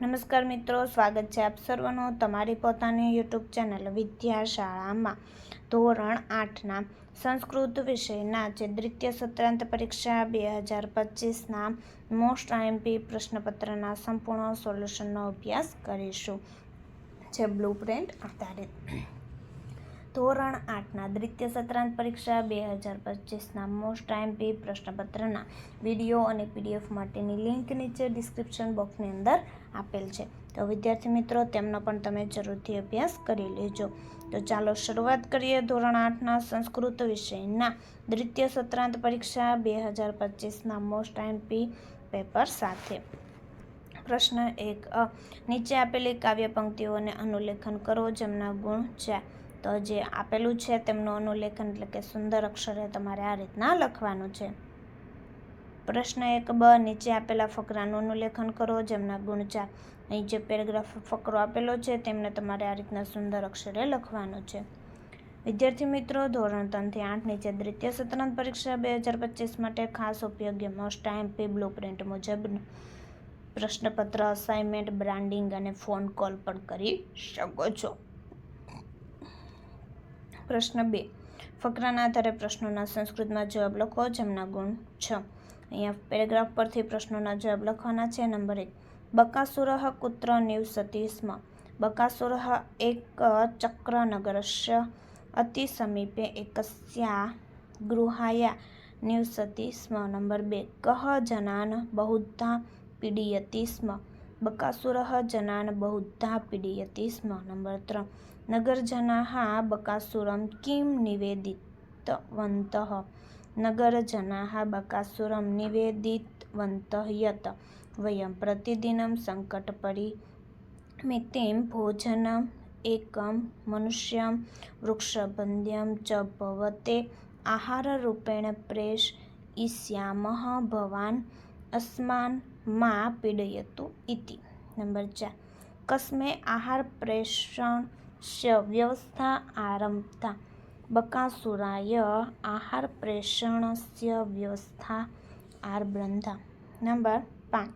નમસ્કાર મિત્રો, સ્વાગત છે આપ સર્વનું તમારી પોતાની યુટ્યુબ ચેનલ વિદ્યાશાળામાં. ધોરણ આઠના સંસ્કૃત વિષયના જે દ્વિતીય સત્રાંત પરીક્ષા બે હજાર પચીસના મોસ્ટ આઈએમપી પ્રશ્નપત્રના સંપૂર્ણ સોલ્યુશનનો અભ્યાસ કરીશું. જે બ્લુ પ્રિન્ટ આધારિત. ધોરણ આઠના દ્વિતીય સત્રાંત પરીક્ષા બે હજાર પચીસના મોસ્ટ આઈએમપી પ્રશ્નપત્રના વીડિયો અને પીડીએફ માટેની લિંક નીચે ડિસ્ક્રિપ્શન બોક્સની અંદર આપેલ છે. તો વિદ્યાર્થી મિત્રો, તેમનો પણ તમે જરૂરથી અભ્યાસ કરી લેજો. તો ચાલો શરૂઆત કરીએ ધોરણ આઠના સંસ્કૃત વિષયના દ્વિતીય સત્રાંત પરીક્ષા બે હજાર પચીસના મોસ્ટ આઈએમપી પેપર સાથે. પ્રશ્ન એક નીચે આપેલી કાવ્ય પંક્તિઓને અનુલેખન કરો જેમના ગુણ છે. તો જે આપેલું છે તેમનું અનુલેખન એટલે કે સુંદર અક્ષરે તમારે આ રીતના લખવાનું છે. પ્રશ્ન એક બ નીચે આપેલા ફકરાનું અનુલેખન કરો, જેમના ગુણચા અહીં જે પેરેગ્રાફ ફકરો આપેલો છે, તેમને તમારે આ રીતના સુંદર અક્ષરે લખવાનું છે. વિદ્યાર્થી મિત્રો, ધોરણ ત્રણથી આઠ નીચે દ્વિતીય સત્રાંત પરીક્ષા બે હજાર પચીસ માટે ખાસ ઉપયોગી મોસ્ટ આઈએમપી બ્લુ પ્રિન્ટ મુજબ પ્રશ્નપત્ર અસાઇનમેન્ટ બ્રાન્ડિંગ અને ફોન કોલ પણ કરી શકો છો. પ્રશ્ન બે. ફકરાના આધારે પ્રશ્નોના સંસ્કૃતમાં જવાબ લખો, જેમના ગુણ છ. અહીંયા પેરેગ્રાફ પરથી પ્રશ્નોના જવાબ લખવાના છે. નંબર એક. બકાસુરહ કુત્ર નિવસતિ સ્મ બકાસુર એક ચક્રનગરસ્ય અતિ સમીપે એકસ્યા ગૃહાયા નિવસતિ સ્મ નંબર બે. કહ જનાન બહુધા પીડયતિ સ્મ બકાસુરહ જનાન બહુધા પીડયતિ સ્મ નંબર ત્રણ. નગરજનાઃ બકાસુરમ કિમ નિવેદિતવંતઃ નગરજનાઃ બકાસુરમ નિવેદિતવંતઃ યત વયં પ્રતિદિનં સંકટપરિમિતિં ભોજનમ એકમ મનુષ્યમ વૃક્ષબંધ્યમ ચ ભવતે આહારરૂપેણ પ્રેષયિષ્યામઃ ભવાન અસ્માન મા પીડયતુ ઇતિ નંબર ચાર કસ્મે આહાર પ્રેષણ વ્યવસ્થા આરંભતા. બકાસુરાય આહાર પ્રેષણસ્ય વ્યવસ્થા આરબ્રંથા. નંબર પાંચ.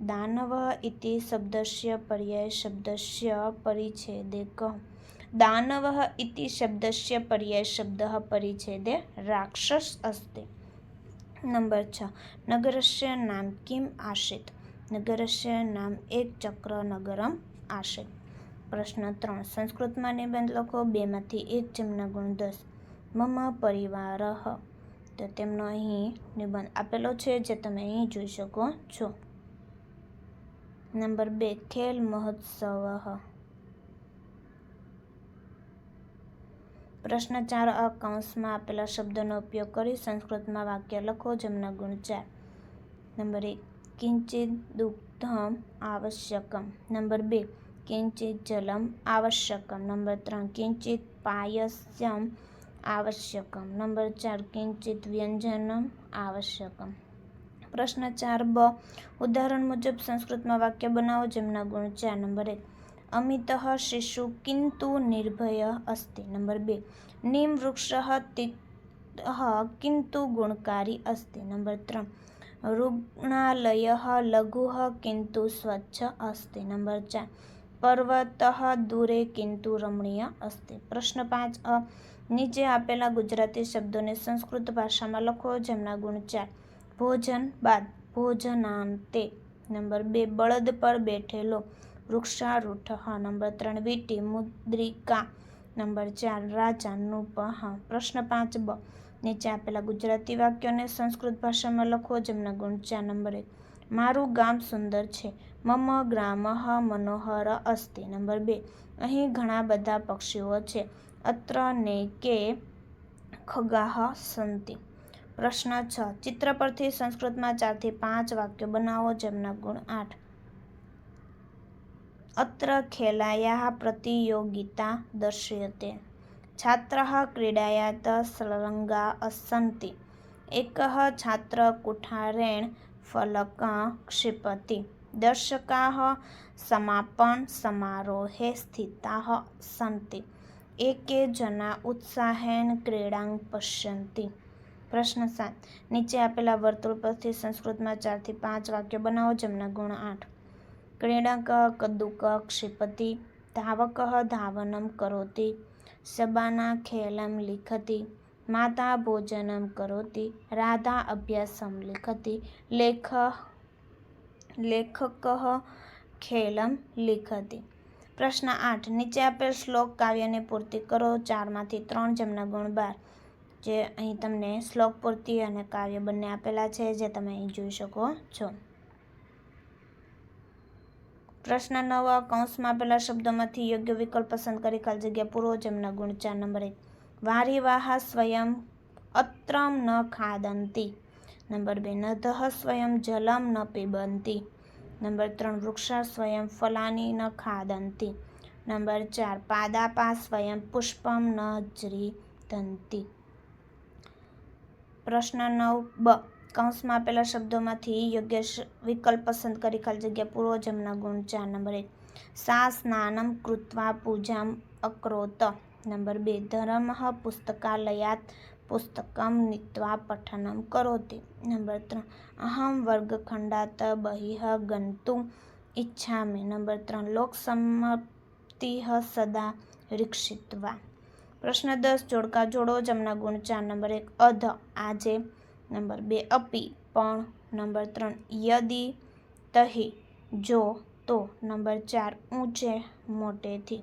દાનવ ઇતિ શબ્દસ્ય પર્યાય શબ્દસ્ય પરિચ્છેદે કહો. દાનવ ઇતિ શબ્દસ્ય પર્યાય શબ્દ પરિચ્છેદે રાક્ષસ અસ્તિ. નંબર છ. નગરસ્ય નામ કિમ આશિત નગરસ્ય નામ એક ચક્ર નગરમ આશિત પ્રશ્ન ત્રણ. સંસ્કૃતમાં નિબંધ લખો, બેમાંથી એક જેમના ગુણ દસ. મમ પરિવાર. તો તેમનો અહીં નિબંધ આપેલો છે, જે તમે અહીં જોઈ શકો છો. નંબર બે, ખેલ મહોત્સવ. પ્રશ્ન ચાર અ કૌંસમાં આપેલા શબ્દનો ઉપયોગ કરી સંસ્કૃતમાં વાક્ય લખો, જેમના ગુણ ચાર. નંબર એક, કિંચિત દુગ્ધમ આવશ્યકમ. નંબર બે કિંચિત જલમ આવશ્યકમ નંબર ત્રણ કિંચિત પાયસ્યમ આવશ્યકમ નંબર ચાર કિંચિત વ્યંજનમ આવશ્યકમ પ્રશ્ન ચાર બ ઉદાહરણ મુજબ સંસ્કૃતમાં વાક્ય બનાવો જેમના ગુણ ચાર નંબર એક અમિત શિશુ કિંતુ નિર્ભય અસ્તિ નંબર બે નીમ વૃક્ષ તિક્ કિંતુ ગુણકારી અસ્તિ નંબર ત્રણ રુગ્ણાલયः લઘુ કિંતુ સ્વચ્છ અસ્તિ નંબર ચાર પર્વતः દૂરે કિંતુ રમણીય અસ્તિ. પ્રશ્ન પાંચ, અ, નીચે આપેલા ગુજરાતી શબ્દોને સંસ્કૃત ભાષામાં લખો, જેમના ગુણ ચાર. ભોજન બાદ, ભોજનાંતે. નંબર બે, બળદ પર બેઠેલો વૃક્ષારૂઢ. નંબર ત્રણ, વીટી મુદ્રિકા. નંબર ચાર, રાજા નૃપહ પ્રશ્ન પાંચ, બ, નીચે આપેલા ગુજરાતી વાક્યોને સંસ્કૃત ભાષામાં લખો, જેમના ગુણ ચાર. નંબર એક મારું ગામ સુંદર છે. મમ ગ્રામ મનોહર અસ્તિ નંબર બે. અહીં ઘણા બધા પક્ષીઓ છે. અત્ર ને કે ખગાહ સંતિ. પ્રશ્ન છ. ચિત્ર પરથી સંસ્કૃતમાં ચારથી પાંચ વાક્યો બનાવો જેમના ગુણ આઠ. અત્ર ખેલાયા પ્રતિયોગિતા દર્શ્યતે. છાત્ર ક્રીડાયાત સલંગા અસંતિ. એક છાત્ર કુઠારેણ फलकाक्षिपति। दर्शकाः समापनसमारोहे स्थिताः सन्ति। एके जना उत्साहेन क्रीडां पश्यन्ति। પ્રશ્ન સાત નીચે આપેલા વર્તુળ પરથી સંસ્કૃતમાં ચારથી પાંચ વાક્યો બનાવો જેમના ગુણ આઠ ક્રીડક કદુક ક્ષિપતિ ધાવક ધાવનમ કરોતિ સબાના ખેલમ લિખતી माता भोजनं करोति राधा अभ्यासं लिखति लेख લેખકઃ ખેલમ લિખતિ પ્રશ્ન આઠ નીચે આપેલ શ્લોક કાવ્યને પૂર્તિ કરો ચારમાંથી ત્રણ જેમના ગુણ બાર જે અહીં તમને શ્લોક પૂર્તિ અને કાવ્ય બંને આપેલા છે જે તમે અહીં જોઈ શકો છો પ્રશ્ન નવ કૌંસમાં આપેલા શબ્દોમાંથી યોગ્ય વિકલ્પ પસંદ કરી ખાલી જગ્યા પૂરો જેમના ગુણ ચાર નંબર એક વારિવાહ સ્વયં અત્રમ ન ખાદંતી. નંબર બે નદહ સ્વયં જલમ ન પીબંતી. નંબર ત્રણ, વૃક્ષ સ્વયં ફલાની ન ખાદંતી. નંબર ચાર, પાદાપા સ્વયં પુષ્પમ ન જ્રીદંતી. પ્રશ્ન નવ, બ, કૌંસમાં આપેલા શબ્દોમાંથી યોગ્ય વિકલ્પ પસંદ કરી ખાલી જગ્યા પૂરો જમના ગુણ ચાર. નંબર એક, સા સ્નાનમ કૃત્વા પૂજામ અકરોત. નંબર બે ધર્મ પુસ્તકાલયાત પુસ્તકમ નીત્વા પઠનમ કરોતિ. નંબર ત્રણ, અહમ વર્ગખંડાત બહિઃ ગંતુમ ઈચ્છામિ નંબર ત્રણ લોકસંમતિ સદા રીક્ષિત્વા. પ્રશ્ન દસ, જોડકા જોડો જમના ગુણ ચાર. નંબર એક, અધ, આજે. નંબર બે, અપી, પણ. નંબર ત્રણ, યદી તહી, જો, તો. નંબર ચાર, ઊંચે, મોટેથી.